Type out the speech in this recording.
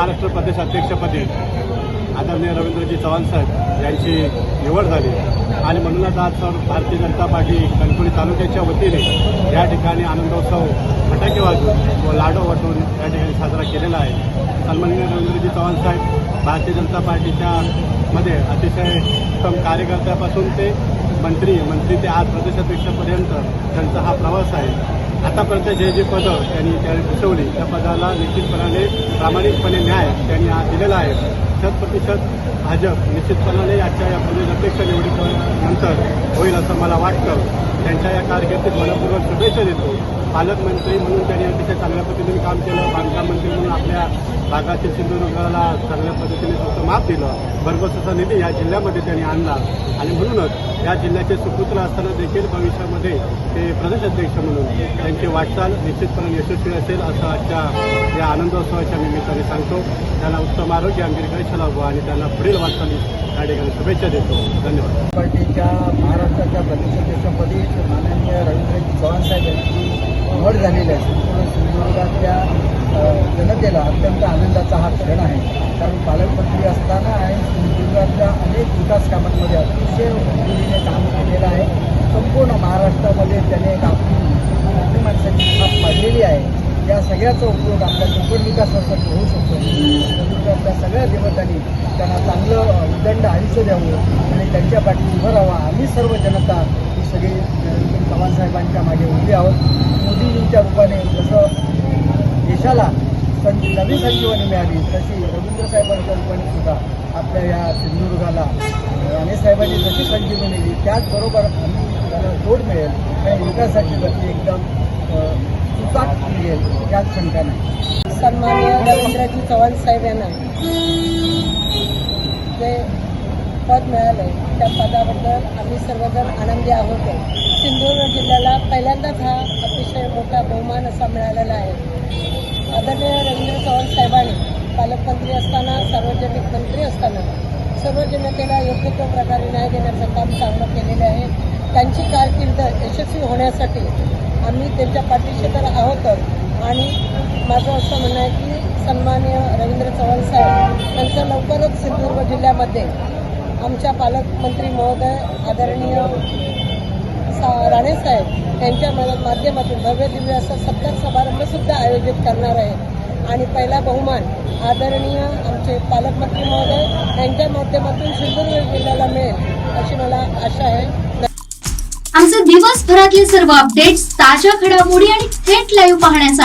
महाराष्ट्र प्रदेश अध्यक्षपदी आदरणीय रवींद्रजी चव्हाण साहेब यांची निवड झाली. आणि म्हणूनच आज सर भारतीय जनता पार्टी कणकोली तालुक्याच्या वतीने या ठिकाणी आनंदोत्सव फटाके वाजून व लाडो वाटून या ठिकाणी साजरा केलेला आहे. सन्माननीय रवींद्रजी चव्हाण साहेब भारतीय जनता पार्टीच्या मध्ये अतिशय उत्तम कार्यकर्त्यापासून ते मंत्री मंत्री ते आज प्रदेशाध्यक्षापर्यंत त्यांचा हा प्रवास आहे. आतापर्यंत जे जे पदं त्यांनी त्यांनी भूषवली त्या पदाला निश्चितपणाने प्रामाणिकपणे न्याय त्यांनी आज दिलेला आहे. शत प्रतिशत भाजप निश्चितपणाने आजच्या या प्रदेश अध्यक्ष निवडीनंतर होईल असं मला वाटतं. त्यांच्या या कारकिर्दीत मनपूर्वक शुभेच्छा देतो. पालकमंत्री म्हणून त्यांनी अतिशय चांगल्या पद्धतीने काम केलं. बांधकाम मंत्री म्हणून आपल्या भागातील सिंधुदुर्गाला चांगल्या पद्धतीने त्याचं माप दिलं. भरघोस निधी या जिल्ह्यामध्ये त्यांनी आणला. आणि म्हणूनच या जिल्ह्याचे सुपुत्र असताना देखील भविष्यामध्ये ते प्रदेश अध्यक्ष म्हणून त्यांची वाटचाल निश्चितपणे यशस्वी असेल असं आजच्या या आनंदोत्सवाच्या निमित्ताने सांगतो. त्याला उत्तम आरोग्य आंबेडकर दीर्घायुष्य लाभो आणि त्यांना पुढील वाटचाली या ठिकाणी शुभेच्छा देतो. धन्यवाद. पार्टीच्या महाराष्ट्राच्या प्रदेशाध्यक्षपदी माननीय रवींद्रजी चव्हाण साहेब यांची निवड झालेली आहे. संपूर्ण सिंधुदुर्गातल्या जनतेला अत्यंत आनंदाचा हा क्षण आहे. कारण पालकमंत्री असताना आणि सिंधुदुर्गातल्या अनेक विकास कामांमध्ये अतिशय मंजुरीने काम केलेलं आहे. संपूर्ण महाराष्ट्रामध्ये त्याने एक आपली आपली माणसाची छाप पाडलेली आहे. या सगळ्याचा उपयोग आपल्या कोकण विकासासाठी होऊ शकतो. आपल्या सगळ्या देवतांनी त्यांना चांगलं उदंड आयुष्य द्यावं आणि त्यांच्या पाठी उभं राहावं. आम्ही सर्व जनता ही सगळी नरेंद्र साहेबांच्या मागे उभी आहोत. मोदीजींच्या रूपाने जसं देशाला सं नवी संजीवनी मिळाली. तशी रवींद्र साहेबांच्या रूपाने सुद्धा आपल्या या सिंधुदुर्गाला राणे साहेबांनी जशी संजीवनी दिली त्याचबरोबर आम्ही त्याला जोड मिळेल आणि विकासाची गती एकदम सुसाट मिळेल त्याच शंका नाही. सन्मान्य रवींद्रजी चव्हाण साहेब यांना जे पद मिळालं त्या पदाबद्दल आम्ही सर्वजण आनंदी आहोत. सिंधुदुर्ग जिल्ह्याला पहिल्यांदाच हा अतिशय मोठा बहुमान असा मिळालेला आहे. आदरणीय रवींद्र चव्हाण साहेबांनी पालकमंत्री असताना सार्वजनिक मंत्री असताना सर्व जनतेला योग्य तो प्रकारे न्याय देण्याचं काम चांगलं केलेलं आहे. त्यांची कारकीर्द यशस्वी होण्यासाठी आम्ही त्यांच्या पाठीशी तर आहोतच. आणि माझं असं म्हणणं आहे की सन्माननीय रवींद्र चव्हाण साहेब यांचं लवकरच सिंधुदुर्ग जिल्ह्यामध्ये आमच्या पालकमंत्री महोदय आदरणीय राणे साहेब यांच्या माध्यमातून भव्य दिव्य असा सत्कार समारंभ सुद्धा आयोजित करणार आहे. आणि पहिला बहुमान आदरणीय आमचे पालकमंत्री महोदय यांच्या माध्यमातून सिंधुदुर्ग जिल्ह्याला मिळेल अशी मला आशा आहे. आमचे दिवसभरातले सर्व अपडेट्स ताज्या घडामोडी आणि थेट लाईव्ह पाहण्यासाठी